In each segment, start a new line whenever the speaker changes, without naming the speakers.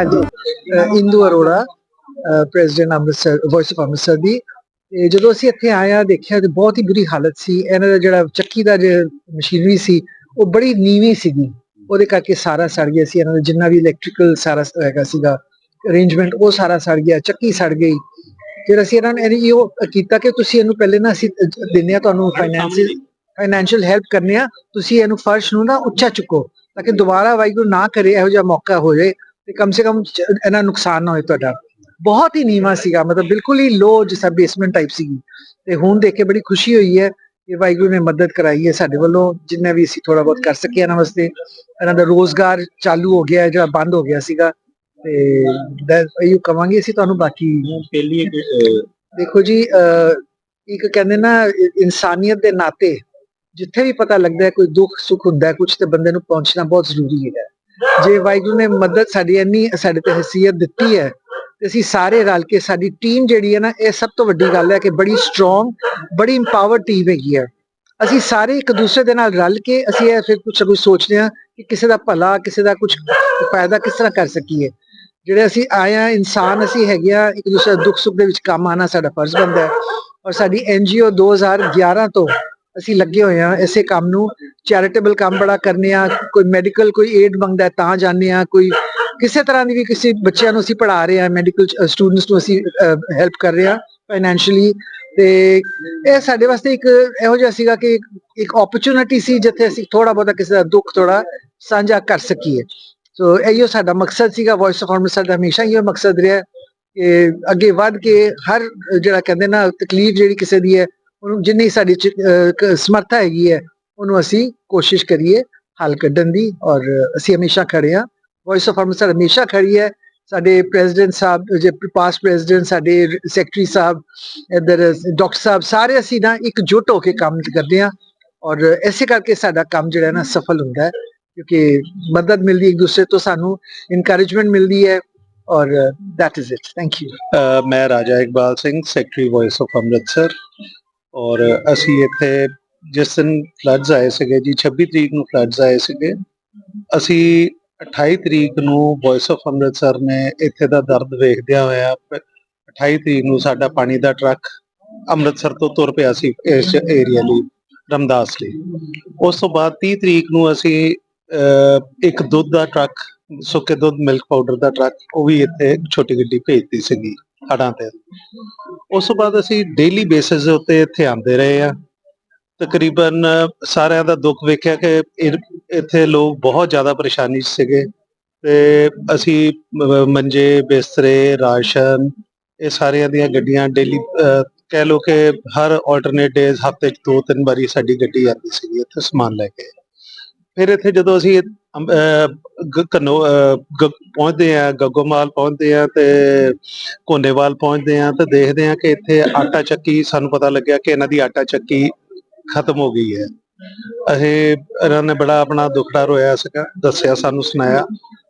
ਹਾਂਜੀ। Indu Arora president Amritsar voice of Amritsar ਦੀ। ਤੇ ਜਦੋਂ ਅਸੀਂ ਇੱਥੇ ਆਏ ਦੇਖਿਆ ਤੇ ਬਹੁਤ ਹੀ ਬੁਰੀ ਹਾਲਤ ਸੀ। ਇਹਨਾਂ ਦਾ ਜਿਹੜਾ ਚੱਕੀ ਦਾ ਜਿਹੜਾ ਮਸ਼ੀਨਰੀ ਸੀ, ਉਹ ਬੜੀ ਨੀਵੀਂ ਸੀਗੀ। ਉਹਦੇ ਕਰਕੇ ਸਾਰਾ ਸੜ ਗਿਆ ਸੀ। ਇਹਨਾਂ ਦਾ ਜਿੰਨਾ ਵੀ ਇਲੈਕਟ੍ਰੀਕਲ ਸਾਰਾ ਹੈਗਾ ਸੀਗਾ ਅਰੇਂਜਮੈਂਟ ਉਹ ਸਾਰਾ ਸੜ ਗਿਆ, ਚੱਕੀ ਸੜ ਗਈ। ਫਿਰ ਅਸੀਂ ਇਹਨਾਂ ਨੇ ਇਹੋ ਕੀਤਾ ਕਿ ਤੁਸੀਂ ਇਹਨੂੰ ਪਹਿਲੇ ਨਾ ਅਸੀਂ ਦਿੰਨੇ ਆ ਤੁਹਾਨੂੰ ਫਾਈਨੈਂਸ਼ੀਅਲ ਫਾਈਨੈਂਸ਼ੀਅਲ ਹੈਲਪ ਕਰਨੇ ਆ। ਤੁਸੀਂ ਇਹਨੂੰ ਫਰਸ਼ ਨੂੰ ਨਾ ਉੱਚਾ ਚੁੱਕੋ, ਤਾਂ ਕਿ ਦੁਬਾਰਾ ਵਾਹਿਗੁਰੂ ਨਾ ਕਰੇ, ਇਹੋ ਜਿਹਾ ਮੌਕਾ ਹੋ ਜਾਏ। ਤੇ ਕਮ ਸੇ ਕਮ ਇਹਨਾਂ ਨੁਕਸਾਨ ਨਾ ਹੋਏ ਤੁਹਾਡਾ। ਬਹੁਤ ਹੀ ਨੀਵਾ ਸੀਗਾ ਮਤਲਬ ਬਿਲਕੁਲ ਹੀ ਲੋ ਜਿਸਾ ਬੇਸਮੈਂਟ ਟਾਈਪ ਸੀਗੀ। ਤੇ ਹੁਣ ਦੇਖ ਕੇ ਬੜੀ ਖੁਸ਼ੀ ਹੋਈ ਹੈ ਕਿ ਵਾਹਿਗੁਰੂ ਨੇ ਮਦਦ ਕਰਾਈ ਹੈ ਸਾਡੇ ਵੱਲੋਂ ਜਿੰਨਾ ਵੀ ਅਸੀਂ ਥੋੜਾ ਬਹੁਤ ਕਰ ਸਕੇ ਇਹਨਾਂ ਵਾਸਤੇ। ਇਹਨਾਂ ਦਾ ਰੋਜ਼ਗਾਰ ਚਾਲੂ ਹੋ ਗਿਆ ਹੈ ਜਿਹੜਾ ਬੰਦ ਹੋ ਗਿਆ ਸੀਗਾ। ਤੇ ਇਹ ਕਵਾਂਗੇ ਅਸੀਂ ਤੁਹਾਨੂੰ ਬਾਕੀ
ਪਹਿਲੀ
ਦੇਖੋ ਜੀ ਇੱਕ ਕਹਿੰਦੇ ਨਾ ਇਨਸਾਨੀਅਤ ਦੇ ਨਾਤੇ ਜਿੱਥੇ ਵੀ ਪਤਾ ਲੱਗਦਾ ਹੈ ਕੋਈ ਦੁੱਖ ਸੁੱਖ ਹੁੰਦਾ ਹੈ ਕੁਝ ਤੇ ਬੰਦੇ ਨੂੰ ਪਹੁੰਚਣਾ ਬਹੁਤ ਜ਼ਰੂਰੀ ਹੈ ਜੇ ਵਾਹਿਗੁਰੂ ਨੇ ਮਦਦ ਸਾਡੀ ਇੰਨੀ, ਸਾਡੇ ਤੇ ਹਸੀਅਤ ਦਿੱਤੀ ਹੈ, ਤੇ ਅਸੀਂ ਸਾਰੇ ਰਲ ਕੇ ਸਾਡੀ ਟੀਮ ਜਿਹੜੀ ਹੈ ਨਾ, ਇਹ ਸਭ ਤੋਂ ਵੱਡੀ ਗੱਲ ਹੈ ਕਿ ਬੜੀ ਸਟਰੋਂਗ ਬੜੀ ਇੰਪਾਵਰਡ ਟੀਮ ਹੈਗੀ ਹੈ। ਅਸੀਂ ਸਾਰੇ ਇੱਕ ਦੂਸਰੇ ਦੇ ਨਾਲ ਰਲ ਕੇ ਅਸੀਂ ਇਹ ਫਿਰ ਕੁਝ ਕੁਝ ਸੋਚਦੇ ਹਾਂ ਕਿ ਕਿਸੇ ਦਾ ਭਲਾ, ਕਿਸੇ ਦਾ ਕੁਝ ਫਾਇਦਾ ਕਿਸ ਤਰ੍ਹਾਂ ਕਰ ਸਕੀਏ। ਜਿਹੜੇ ਅਸੀਂ ਆਏ ਆ ਇਨਸਾਨ ਅਸੀਂ ਹੈਗੇ ਆ ਇੱਕ ਦੂਸਰੇ ਦੁੱਖ ਸੁੱਖ ਦੇ ਵਿੱਚ ਕੰਮ ਆਣਾ ਸਾਡਾ ਫਰਜ਼ ਬਣਦਾ ਹੈ। ਔਰ ਸਾਡੀ ਐਨਜੀਓ 2011 ਤੋਂ ਅਸੀਂ ਲੱਗੇ ਹੋਏ ਆ ਇਸੇ ਕੰਮ ਨੂੰ। ਚੈਰੀਟੇਬਲ ਕੰਮ ਬੜਾ ਕਰਨੇ ਆ, ਕੋਈ ਮੈਡੀਕਲ ਕੋਈ ਏਡ ਮੰਗਦਾ ਤਾਂ ਜਾਣੇ ਆ ਕੋਈ ਕਿਸੇ ਤਰ੍ਹਾਂ ਦੀ ਵੀ ਕਿਸੇ ਬੱਚਿਆਂ ਨੂੰ ਅਸੀਂ ਪੜ੍ਹਾ ਰਹੇ ਆ ਮੈਡੀਕਲ ਸਟੂਡੈਂਟਸ ਨੂੰ ਅਸੀਂ ਹੈਲਪ ਕਰ ਰਹੇ ਆ ਫਾਈਨੈਂਸ਼ੀਅਲੀ ਤੇ ਇਹ ਸਾਡੇ ਵਾਸਤੇ ਇੱਕ ਇਹੋ ਜਿਹਾ ਸੀਗਾ ਕਿ ਇੱਕ ਓਪਰਚੁਨਿਟੀ ਸੀ ਜਿੱਥੇ ਅਸੀਂ ਥੋੜਾ ਬਹੁਤਾ ਕਿਸੇ ਦਾ ਦੁੱਖ ਥੋੜਾ ਸਾਂਝਾ ਕਰ ਸਕੀਏ। ਸੋ ਇਹੋ ਸਾਡਾ ਮਕਸਦ ਸੀਗਾ ਵੌਇਸ ਆਫ ਹਮਸਰ ਦਾ ਹਮੇਸ਼ਾ ਇਹ ਮਕਸਦ ਰਿਹਾ ਕਿ ਅੱਗੇ ਵੱਧ ਕੇ ਹਰ ਜਿਹੜਾ ਕਹਿੰਦੇ ਨਾ ਤਕਲੀਫ ਜਿਹੜੀ ਕਿਸੇ ਦੀ ਹੈ ਉਹਨੂੰ ਜਿੰਨੀ ਸਾਡੀ ਸਮਰੱਥਾ ਹੈਗੀ ਹੈ, ਉਹਨੂੰ ਅਸੀਂ ਕੋਸ਼ਿਸ਼ ਕਰੀਏ ਹੱਲ ਕੱਢਣ ਦੀ ਔਰ ਅਸੀਂ ਹਮੇਸ਼ਾ ਖੜੇ ਹਾਂ। ਵੌਇਸ ਆਫ ਅੰਮ੍ਰਿਤਸਰ ਹਮੇਸ਼ਾ ਖੜੀ ਹੈ। ਸਾਡੇ ਪ੍ਰੈਜ਼ੀਡੈਂਟ ਸਾਹਿਬ ਜੇ ਪਾਸਟ ਪ੍ਰੈਜ਼ੀਡੈਂਟ ਸਾਡੇ ਸੈਕਟਰੀ ਸਾਹਿਬ, ਇਧਰ ਡਾਕਟਰ ਸਾਹਿਬ, ਸਾਰੇ ਅਸੀਂ ਨਾ ਇੱਕ ਇਕਜੁੱਟ ਹੋ ਕੇ ਕੰਮ ਕਰਦੇ ਹਾਂ ਔਰ ਐਸੇ ਕਰਕੇ ਸਾਡਾ ਕੰਮ ਜਿਹੜਾ ਨਾ ਸਫਲ ਹੁੰਦਾ ਹੈ ਕਿਉਂਕਿ ਮਦਦ ਮਿਲਦੀ ਇੱਕ ਦੂਸਰੇ ਤੋਂ, ਸਾਨੂੰ ਇਨਕਰੇਜਮੈਂਟ ਮਿਲਦੀ ਹੈ ਔਰ that is it thank you
ਮੈਂ Raja Iqbal Singh secretary voice of Amritsar ਔਰ ਅਸੀਂ ਇੱਥੇ ਜਿਸ ਦਿਨ ਫਲੱਡਸ ਆਏ ਸੀਗੇ ਜੀ 26 ਤਰੀਕ ਨੂੰ ਫਲੱਡਸ ਆਏ ਸੀਗੇ ਅਸੀਂ 28 ਤਰੀਕ ਨੂੰ ਵੌਇਸ ਆਫ ਅੰਮ੍ਰਿਤਸਰ ਨੇ ਇੱਥੇ ਦਾ ਦਰਦ ਵੇਖਦਿਆਂ ਹੋਇਆ ਪ- 28 ਤਰੀਕ ਨੂੰ ਸਾਡਾ ਪਾਣੀ ਦਾ ਟਰੱਕ ਅੰਮ੍ਰਿਤਸਰ ਤੋਂ ਤੁਰ ਪਿਆ ਸੀ ਇਸ ਏਰੀਆ ਲਈ ਰਮਦਾਸ ਲਈ। ਉਸ ਤੋਂ ਬਾਅਦ 30 ਤਰੀਕ ਨੂੰ ਅਸੀਂ ਅਹ, ਇੱਕ ਦੁੱਧ ਦਾ ਟਰੱਕ ਸੁੱਕੇ ਦੁੱਧ ਮਿਲਕ ਪਾਊਡਰ ਦਾ ਟਰੱਕ ਉਹ ਵੀ ਇੱਥੇ ਛੋਟੀ ਗੱਡੀ ਭੇਜਦੀ ਸੀਗੀ। ਹੜਾਂ ਤੇ। ਉਸ ਤੋਂ ਬਾਅਦ ਅਸੀਂ ਡੇਲੀ ਬੇਸਿਸ ਦੇ ਉੱਤੇ ਇੱਥੇ ਆਉਂਦੇ ਰਹੇ ਆ ਤਕਰੀਬਨ ਸਾਰਿਆਂ ਦਾ ਦੁੱਖ ਵੇਖਿਆ ਕਿ ਇੱਥੇ ਲੋਕ ਬਹੁਤ ਜ਼ਿਆਦਾ ਪਰੇਸ਼ਾਨੀ 'ਚ ਸੀਗੇ। ਤੇ ਅਸੀਂ ਮੰਜੇ, ਬਿਸਤਰੇ, ਰਾਸ਼ਨ, ਇਹ ਸਾਰਿਆਂ ਦੀਆਂ ਗੱਡੀਆਂ ਡੇਲੀ ਕਹਿ ਲੋ ਕਿ ਹਰ ਆਲਟਰਨੇਟ ਡੇਜ਼ ਹਫ਼ਤੇ 'ਚ ਦੋ ਤਿੰਨ ਵਾਰੀ ਸਾਡੀ ਗੱਡੀ ਆਉਂਦੀ ਸੀਗੀ, ਇੱਥੇ ਸਮਾਨ ਲੈ ਕੇ। ਫਿਰ ਇੱਥੇ ਜਦੋਂ ਅਸੀਂ ਅੰਬ- ਪਹੁੰਚਦੇ ਆ ਗੱਗੋਮਾਲ ਪਹੁੰਚਦੇ ਆ ਤੇ ਕੋਨੇਵਾਲ ਪਹੁੰਚਦੇ ਆ ਤੇ ਦੇਖਦੇ ਆ ਕਿ ਇੱਥੇ ਆਟਾ ਚੱਕੀ ਸਾਨੂੰ ਪਤਾ ਲੱਗਿਆ ਕਿ ਇਹਨਾਂ ਦੀ ਆਟਾ ਚੱਕੀ ਖਤਮ ਹੋ ਗਈ ਹੈ। ਅਸੀਂ ਇਹਨਾਂ ਨੇ ਬੜਾ ਆਪਣਾ ਦੁੱਖੜਾ ਰੋਇਆ ਸੀਗਾ ਦੱਸਿਆ ਸਾਨੂੰ ਸੁਣਾਇਆ।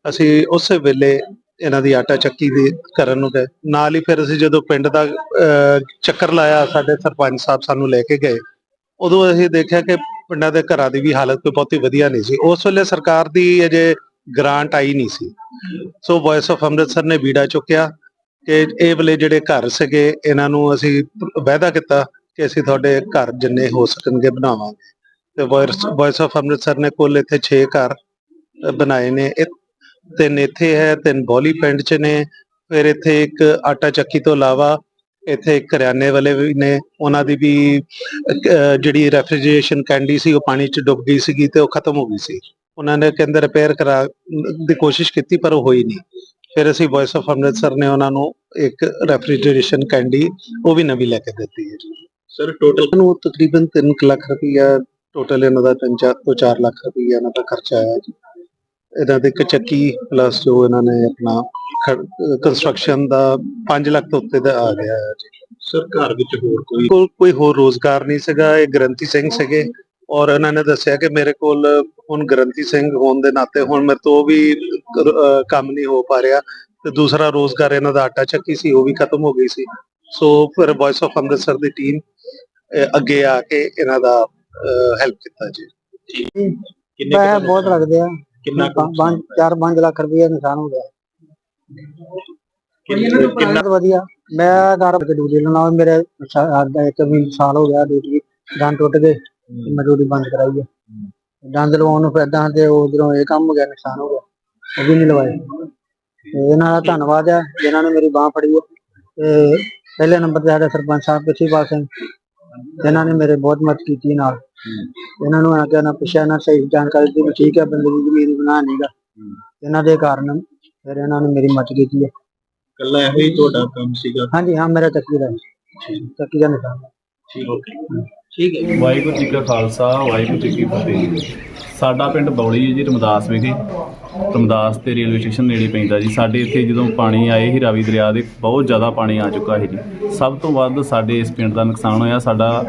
ਅਸੀਂ ਉਸੇ ਵੇਲੇ ਇਹਨਾਂ ਦੀ ਆਟਾ ਚੱਕੀ ਦੀ ਕਰਨ ਨੂੰ ਗਏ। ਨਾਲ ਹੀ ਫਿਰ ਅਸੀਂ ਜਦੋਂ ਪਿੰਡ ਦਾ ਅਹ, ਚੱਕਰ ਲਾਇਆ ਸਾਡੇ ਸਰਪੰਚ ਸਾਹਿਬ ਸਾਨੂੰ ਲੈ ਕੇ ਗਏ ਉਦੋਂ ਅਸੀਂ ਦੇਖਿਆ ਕਿ ਪਿੰਡਾਂ ਦੇ ਘਰਾਂ ਦੀ ਵੀ ਹਾਲਤ ਕੋਈ ਬਹੁਤੀ ਵਧੀਆ ਨਹੀਂ ਸੀ। ਉਸ ਵੇਲੇ ਸਰਕਾਰ ਦੀ ਅਜੇ ਗ੍ਰਾਂਟ ਆਈ ਨਹੀਂ ਸੀ। ਸੋ ਵੌਇਸ ਆਫ ਅੰਮ੍ਰਿਤਸਰ ਨੇ ਬੀੜਾ ਚੁੱਕਿਆ ਕਿ ਇਹ ਵੇਲੇ ਜਿਹੜੇ ਘਰ ਸੀਗੇ, ਇਹਨਾਂ ਨੂੰ ਅਸੀਂ ਵਾਅਦਾ ਕੀਤਾ ਕਿ ਅਸੀਂ ਤੁਹਾਡੇ ਘਰ ਜਿੰਨੇ ਹੋ ਸਕਣਗੇ ਬਣਾਵਾਂਗੇ। ਤੇ ਵੌਇਸ ਆਫ ਅੰਮ੍ਰਿਤਸਰ ਨੇ ਕੁੱਲ ਇੱਥੇ 6 ਘਰ ਬਣਾਏ ਨੇ। ਤਿੰਨ ਇੱਥੇ ਹੈ, ਤਿੰਨ ਬੋਲੀ ਪਿੰਡ ਚ ਨੇ। ਫਿਰ ਇੱਥੇ ਇੱਕ ਆਟਾ ਚੱਕੀ ਤੋਂ ਇਲਾਵਾ ਇੱਥੇ ਕਰਿਆਨੇ ਵਾਲੇ ਵੀ ਨੇ। ਉਹਨਾਂ ਦੀ ਵੀ ਜਿਹੜੀ ਰੈਫ੍ਰਿਜਰੇਸ਼ਨ ਕੈਂਡੀ ਸੀ, ਉਹ ਪਾਣੀ ਚ ਡੁੱਬ ਗਈ ਸੀਗੀ ਤੇ ਉਹ ਖਤਮ ਹੋ ਗਈ ਸੀ। ਉਹਨਾਂ ਨੇ ਕਹਿੰਦੇ ਰਿਪੇਅਰ ਕਰਾ ਦੀ ਕੋਸ਼ਿਸ਼ ਕੀਤੀ ਪਰ ਉਹ ਹੋਈ ਨਹੀਂ। ਫਿਰ ਅਸੀਂ ਵੌਇਸ ਆਫ ਅੰਮ੍ਰਿਤਸਰ ਨੇ ਉਹਨਾਂ ਨੂੰ ਇੱਕ ਰੈਫਰੀਜਰੇਸ਼ਨ ਕੈਂਡੀ ਉਹ ਵੀ ਨਵੀਂ ਲੈ ਕੇ ਦਿੱਤੀ ਹੈ
ਸਰ ਟੋਟਲ
ਨੂੰ ਤਕਰੀਬਨ 3 ਲੱਖ ਰੁਪਈਆ ਟੋਟਲ ਇਹਨਾਂ ਦਾ 3 ਤੋਂ 4 ਲੱਖ ਰੁਪਈਆ ਇਹਨਾਂ ਦਾ ਖਰਚਾ ਆਇਆ ਜੀ। ਇਹਨਾਂ ਦੇ ਇੱਕ ਚੱਕੀ ਪਲੱਸ ਜੋ ਇਹਨਾਂ ਨੇ ਆਪਣਾ ਕੰਸਟਰਕਸ਼ਨ ਦਾ 5 ਲੱਖ ਤੋਂ ਉੱਤੇ ਦਾ ਆ ਗਿਆ ਜੀ।
ਸਰ ਘਰ ਵਿੱਚ ਹੋਰ ਕੋਈ
ਕੋਈ ਹੋਰ ਰੋਜ਼ਗਾਰ ਨਹੀਂ ਸੀਗਾ ਇਹ ਗ੍ਰੰਥੀ ਸਿੰਘ ਸੀਗੇ। ਔਰ ਇਹਨਾਂ ਨੇ ਦੱਸਿਆ ਕਿ ਮੇਰੇ ਕੋਲ ਹੁਣ ਗ੍ਰੰਥੀ ਸਿੰਘ ਹੋਣ ਦੇ ਨਾਤੇ ਹੁਣ ਮੇਰੇ ਤੋਂ ਵੀ ਕੰਮ ਨਹੀਂ ਹੋ ਪਾ ਰਿਹਾ ਤੇ ਦੂਸਰਾ ਰੋਜ਼ਗਾਰ ਇਹਨਾਂ ਦਾ ਆਟਾ ਚੱਕੀ ਸੀ ਉਹ ਵੀ ਖਤਮ ਹੋ ਗਈ ਸੀ। ਸੋ ਫਿਰ ਵੌਇਸ ਆਫ ਅੰਮ੍ਰਿਤਸਰ ਦੀ ਟੀਮ ਅੱਗੇ ਆ ਕੇ ਇਹਨਾਂ ਦਾ ਹੈਲਪ ਕੀਤਾ ਜੀ।
ਕਿੰਨੇ
ਪੈਸੇ ਬਹੁਤ ਲੱਗਦੇ ਆ।
ਕਿੰਨਾ ਕੁ
ਪੰਜ 4-5 ਲੱਖ ਰੁਪਏ ਨੁਕਸਾਨ ਹੋ ਗਿਆ।
ਕਿੰਨਾ
ਵਧੀਆ। ਮੈਂ ਘਰ ਵਿੱਚ ਡਿਊਟੀ ਲਾਉਣਾ ਮੇਰੇ ਇੱਕ ਵੀ ਸਾਲ ਹੋ ਗਿਆ ਡਿਊਟੀ ਦੰਦ ਟੁੱਟ ਗਏ। ਤੇ ਮੈਂ ਡਿਊਟੀ ਬੰਦ ਕਰਾਈ ਹੈ ਦੰਦ ਲਵਾਉਣ ਨੂੰ ਫਿਰਦਾ ਤੇ ਉਧਰੋਂ ਇਹ ਕੰਮ ਹੋ ਗਿਆ ਨੁਕਸਾਨ ਹੋ ਗਿਆ ਉਹ ਵੀ ਨਹੀਂ ਲਵਾਏ। ਤੇ ਇਹਨਾਂ ਦਾ ਧੰਨਵਾਦ ਹੈ ਜਿਨ੍ਹਾਂ ਨੇ ਮੇਰੀ ਬਾਹ ਫੜੀ ਹੈ ਤੇ ਪਹਿਲੇ ਨੰਬਰ ਤੇ ਸਾਡੇ ਸਰਪੰਚ ਸਾਹਿਬ ਪਿਛੀਪਾਲ ਸਿੰਘ ਇਹਨਾਂ ਨੇ ਮੇਰੇ ਬਹੁਤ ਮਦਦ ਕੀਤੀ ਨਾਲ। ਇਹਨਾਂ ਨੂੰ ਆ ਕੇ ਨਾ ਪੁੱਛਿਆ ਨਾ ਸਹੀ ਜਾਣਕਾਰੀ ਵੀ ਠੀਕ ਹੈ ਬੰਦੇ ਦੀ ਜ਼ਮੀਨ ਬਣਾ ਨਹੀਂਗਾ ਇਹਨਾਂ ਦੇ ਕਾਰਨ ਫਿਰ ਇਹਨਾਂ ਨੇ ਮੇਰੀ ਮਦਦ ਕੀਤੀ ਹੈ
ਕੱਲਾ ਇਹੋ ਹੀ ਤੁਹਾਡਾ ਕੰਮ ਸੀਗਾ?
ਹਾਂਜੀ ਹਾਂ ਮੇਰਾ ਚੱਕੀ ਦਾ। ਚੱਕੀ ਦਾ ਨਿਸ਼ਾਨ।
ਠੀਕ। ਓਕੇ ਠੀਕ ਹੈ।
ਵਾਹਿਗੁਰੂ ਜੀ ਕਾ ਖਾਲਸਾ, ਵਾਹਿਗੁਰੂ ਜੀ ਕੀ ਫਤਿਹ। ਸਾਡਾ ਪਿੰਡ ਬੌਲੀ ਹੈ ਜੀ, ਰਮਦਾਸ ਵਿਖੇ। ਰਮਦਾਸ ਤੇ ਰੇਲਵੇ ਸਟੇਸ਼ਨ ਨੇੜੇ ਪੈਂਦਾ ਜੀ। ਸਾਡੇ ਇੱਥੇ ਜਦੋਂ ਪਾਣੀ ਆਏ ਸੀ ਰਾਵੀ ਦਰਿਆ ਦੇ, ਬਹੁਤ ਜ਼ਿਆਦਾ ਪਾਣੀ ਆ ਚੁੱਕਾ ਹੈ ਜੀ। ਸਭ ਤੋਂ ਵੱਧ ਸਾਡੇ ਇਸ ਪਿੰਡ ਦਾ ਨੁਕਸਾਨ ਹੋਇਆ। ਸਾਡਾ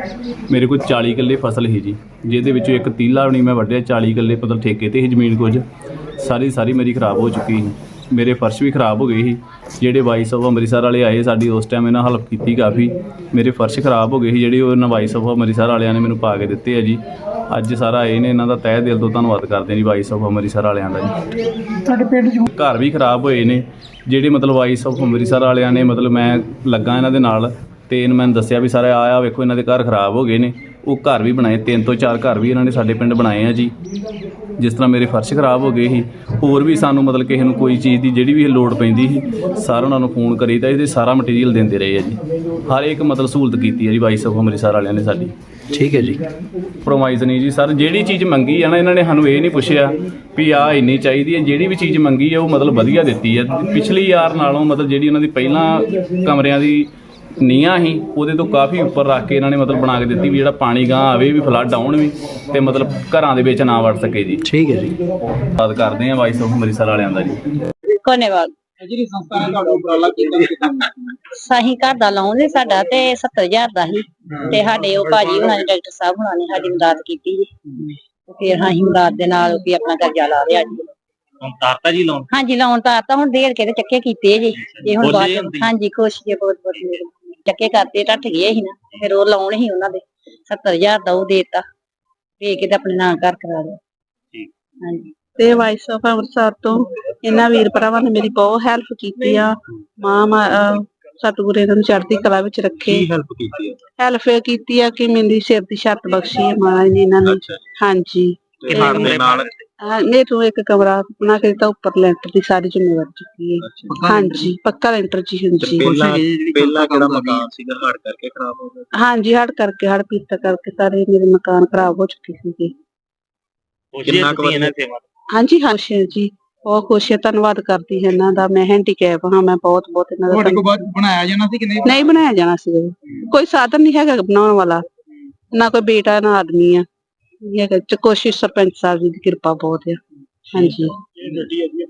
ਮੇਰੇ ਕੋਲ 40 ਕਿੱਲੇ ਫਸਲ ਸੀ ਜੀ। ਜਿਹਦੇ ਵਿੱਚੋਂ ਇੱਕ ਤੀਲਾ ਵੀ ਨਹੀਂ ਮੈਂ ਵੱਢਿਆ 40 ਕਿੱਲੇ ਪਤਲ ਠੇਕੇ ਤੇ ਹੀ ਜ਼ਮੀਨ ਕੁਝ। ਸਾਰੀ ਸਾਰੀ ਮੇਰੀ ਖਰਾਬ ਹੋ ਚੁੱਕੀ ਸੀ। ਮੇਰੇ ਫਰਸ਼ ਵੀ ਖਰਾਬ ਹੋ ਗਏ ਸੀ। ਜਿਹੜੇ ਵਾਈਸ ਆਫ ਅੰਮ੍ਰਿਤਸਰ ਵਾਲੇ ਆਏ ਸਾਡੀ ਉਸ ਟਾਈਮ ਇਹਨਾਂ ਹੈਲਪ ਕੀਤੀ ਕਾਫੀ। ਮੇਰੇ ਫਰਸ਼ ਖਰਾਬ ਹੋ ਗਏ ਸੀ ਜਿਹੜੇ ਉਹ ਵਾਈਸ ਆਫ ਅੰਮ੍ਰਿਤਸਰ ਵਾਲਿਆਂ ਨੇ ਮੈਨੂੰ ਪਾ ਕੇ ਦਿੱਤੇ ਆ ਜੀ। ਅੱਜ ਸਾਰਾ ਆਏ ਨੇ ਇਹਨਾਂ ਦਾ ਤਹਿ ਦਿਲ ਤੋਂ ਧੰਨਵਾਦ ਕਰਦੇ ਜੀ ਵਾਈਸ ਆਫ ਅੰਮ੍ਰਿਤਸਰ ਵਾਲਿਆਂ ਦਾ ਜੀ।
ਤੁਹਾਡੇ ਪਿੰਡ ਚ?
ਘਰ ਵੀ ਖਰਾਬ ਹੋਏ ਨੇ। ਜਿਹੜੇ ਮਤਲਬ ਵਾਈਸ ਆਫ ਅੰਮ੍ਰਿਤਸਰ ਵਾਲਿਆਂ ਨੇ ਮਤਲਬ ਮੈਂ ਲੱਗਾ ਇਹਨਾਂ ਦੇ ਨਾਲ ਤੇ ਇਹਨਾਂ ਮੈਨੂੰ ਦੱਸਿਆ ਵੀ ਸਾਰੇ ਆਇਆ ਵੇਖੋ ਇਹਨਾਂ ਦੇ ਘਰ ਖਰਾਬ ਹੋ ਗਏ ਨੇ। ਉਹ ਘਰ ਵੀ ਬਣਾਏ ਤਿੰਨ ਤੋਂ ਚਾਰ ਘਰ ਵੀ ਇਹਨਾਂ ਨੇ ਸਾਡੇ ਪਿੰਡ ਬਣਾਏ ਆ ਜੀ। ਜਿਸ ਤਰ੍ਹਾਂ ਮੇਰੇ ਫਰਸ਼ ਖਰਾਬ ਹੋ ਗਏ ਸੀ ਹੋਰ ਵੀ ਸਾਨੂੰ ਮਤਲਬ ਕਿਸੇ ਨੂੰ ਕੋਈ ਚੀਜ਼ ਦੀ ਜਿਹੜੀ ਵੀ ਲੋੜ ਪੈਂਦੀ ਸੀ ਸਾਰਾ ਉਹਨਾਂ ਨੂੰ ਫੋਨ ਕਰੀਦਾ ਇਹਦੇ ਸਾਰਾ ਮਟੀਰੀਅਲ ਦਿੰਦੇ ਰਹੇ ਆ ਜੀ। ਹਰ ਇੱਕ ਮਤਲਬ ਸਹੂਲਤ ਕੀਤੀ ਹੈ ਜੀ ਵਾਈਸ ਆਫ ਅੰਮ੍ਰਿਤਸਰ ਵਾਲਿਆਂ ਨੇ ਸਾਡੀ।
ਠੀਕ ਹੈ ਜੀ।
ਪ੍ਰੋਮਾਈਜ਼ ਨਹੀਂ ਜੀ ਸਰ ਜਿਹੜੀ ਚੀਜ਼ ਮੰਗੀ ਆ ਨਾ ਇਹਨਾਂ ਨੇ ਸਾਨੂੰ ਇਹ ਨਹੀਂ ਪੁੱਛਿਆ ਵੀ ਆ ਇੰਨੀ ਚਾਹੀਦੀ ਹੈ ਜਿਹੜੀ ਵੀ ਚੀਜ਼ ਮੰਗੀ ਆ ਉਹ ਮਤਲਬ ਵਧੀਆ ਦਿੱਤੀ ਹੈ ਪਿਛਲੀ ਯਾਰ ਨਾਲੋਂ ਮਤਲਬ ਜਿਹੜੀ ਉਹਨਾਂ ਦੀ ਪਹਿਲਾਂ ਕਮਰਿਆਂ ਦੀ ਨੀਆਂ ਸੀ ਉਹਦੇ ਤੋਂ ਕਾਫੀ ਉੱਪਰ ਰੱਖ ਕੇ ਇਹਨਾਂ ਨੇ ਮਤਲਬ ਬਣਾ ਕੇ ਦਿੱਤੀ ਵੀ ਜਿਹੜਾ ਪਾਣੀ ਗਾਂ ਆਵੇ ਵੀ ਫਲੱਡ ਆਉਣ ਵੀ ਤੇ ਮਤਲਬ ਘਰਾਂ ਦੇ ਵਿੱਚ ਨਾ ਵੜ ਸਕੇ ਜੀ।
ਠੀਕ ਹੈ ਜੀ।
ਧੰਨਵਾਦ ਕਰਦੇ ਆ ਵਾਈਸ ਆਫ ਅੰਮ੍ਰਿਤਸਰ ਵਾਲਿਆਂ ਦਾ ਜੀ।
ਕੋਨੇਵਾਲ
ਜਿਹੜੀ ਸੰਸਥਾ ਨੇ ਤੁਹਾਡਾ ਉਪਰਾਲਾ ਕੀਤਾ
ਸਾਹੀ ਘਰ ਦਾ ਲਾਉਣ ਲਈ ਸਾਡਾ ਤੇ 70000 ਦਾ ਸੀ ਤੇ ਸਾਡੇ ਉਹ ਭਾਜੀ ਹੁਣਾਂ ਨੇ ਡਾਕਟਰ ਸਾਹਿਬ ਹੁਣਾਂ ਨੇ ਸਾਡੀ ਮਦਦ ਕੀਤੀ ਜੀ। ਤੇ ਫਿਰ ਅਸੀਂ ਮਦਦ ਦੇ ਨਾਲ ਵੀ ਆਪਣਾ ਕਰਜ਼ਾ ਲਾ ਲਿਆ ਜੀ।
ਹੁਣ ਤਾਰਤਾ ਜੀ ਲੋਨ
ਹਾਂਜੀ ਲਾਉਣ ਤਾਂ ਆਤਾ ਹੁਣ ਦੇਰ ਕੇ ਤੇ ਚੱਕੇ ਕੀਤੇ ਜੀ। ਇਹ ਹੁਣ ਬਾਅਦ ਹਾਂਜੀ ਖੁਸ਼ ਜੀ ਬਹੁਤ ਬਹੁਤ ਮਿਹਰਬਾਨੀ। ਚੱਕੇ ਕਰਤੇ ਟੱਟ ਗਏ ਸੀ ਨਾ ਫਿਰ ਉਹ ਲਾਉਣ ਹੀ ਉਹਨਾਂ ਦੇ 70000 ਦਾ ਉਹ ਦੇਤਾ ਦੇ ਕੇ ਤੇ ਆਪਣੇ ਨਾਂ ਘਰ ਕਰਾ ਲਿਆ।
ਠੀਕ।
ਹਾਂਜੀ।
ਤੇ ਵਾਈਸ ਆਫ ਅੰਮ੍ਰਿਤਸਰ ਤੋਂ ਇਹਨਾਂ ਵੀਰ ਭਰਾਵਾਂ ਨੇ ਮੇਰੀ ਬਹੁਤ ਹੈਲਪ ਕੀਤੀ ਆ। ਮਾਂ ਮਾ- ਸਤਿਗੁਰੂ ਇਹਨਾਂ ਨੂੰ ਚੜ੍ਹਦੀ ਕਲਾ ਵਿੱਚ ਰੱਖੇ।
ਕੀ ਹੈਲਪ ਕੀਤੀ ਹੈ
ਹੈਲਪ ਇਹ ਕੀਤੀ ਆ ਕਿ ਮੇਰੀ ਸਿਰ ਦੀ ਛੱਤ ਬਖਸ਼ੀ ਹੈ ਮਹਾਰਾਜ ਨੇ। ਇਹਨਾਂ ਨੂੰ ਹਾਂਜੀ।
ਤੇ ਹੜ ਦੇ ਨਾਲ
ਹਾਂ, ਨੇ ਤੋਂ ਇੱਕ ਕਮਰਾ ਬਣਾ ਕੇ ਦਿੱਤਾ ਉੱਪਰ ਲੈਂਟਰ ਦੀ ਸਾਰੀ ਜ਼ਿੰਮੇਵਾਰੀ ਚੁੱਕੀ ਹੈ। ਹਾਂਜੀ ਪੱਕਾ ਲੈਂਟਰ ਜੀ ਹਾਂਜੀ।
ਪਹਿਲਾਂ ਪਹਿਲਾਂ ਕਿਹੜਾ ਮਕਾਨ ਸੀਗਾ? ਹੜ ਕਰਕੇ ਖਰਾਬ ਹੋ ਗਿਆ
ਹਾਂਜੀ ਹੜ ਕਰਕੇ ਹੜ ਪੀਤਾ ਕਰਕੇ ਸਾਰੇ ਮੇਰੇ ਮਕਾਨ ਖਰਾਬ ਹੋ ਚੁੱਕੇ ਸੀਗੇ।
ਕਿੰਨਾ ਕੁ ਇਹਨਾਂ ਸੇਵਾ
ਹਾਂਜੀ ਹਾਂ ਖੁਸ਼ ਹਾਂ ਜੀ ਬਹੁਤ ਖੁਸ਼ ਹਾਂ ਧੰਨਵਾਦ ਕਰਦੀ ਹਾਂ ਇਹਨਾਂ ਦਾ। ਮੈਂ ਹੈਂਡੀਕੈਪ ਹਾਂ ਮੈਂ ਬਹੁਤ ਬਹੁਤ ਇਹਨਾਂ ਦਾ
ਤੁਹਾਡੇ ਕੋਲ ਬਾਅਦ ਬਣਾਇਆ ਜਾਣਾ ਸੀ ਕਿ ਨਹੀਂ?
ਨਹੀਂ ਬਣਾਇਆ ਜਾਣਾ ਸੀ। ਕੋਈ ਸਾਧਨ ਨਹੀਂ ਹੈਗਾ ਬਣਾਉਣ ਵਾਲਾ। ਨਾ ਕੋਈ ਬੇਟਾ ਨਾ ਆਦਮੀ ਆ। ਇਹ ਹੈਗਾ ਚ ਕੋਸ਼ਿਸ਼ ਸਰਪੰਚ ਸਾਹਿਬ ਜੀ ਦੀ ਕਿਰਪਾ ਬਹੁਤ ਆ ਹਾਂਜੀ
ਇਹ ਗੱਡੀ ਹੈਗੀ ਆ।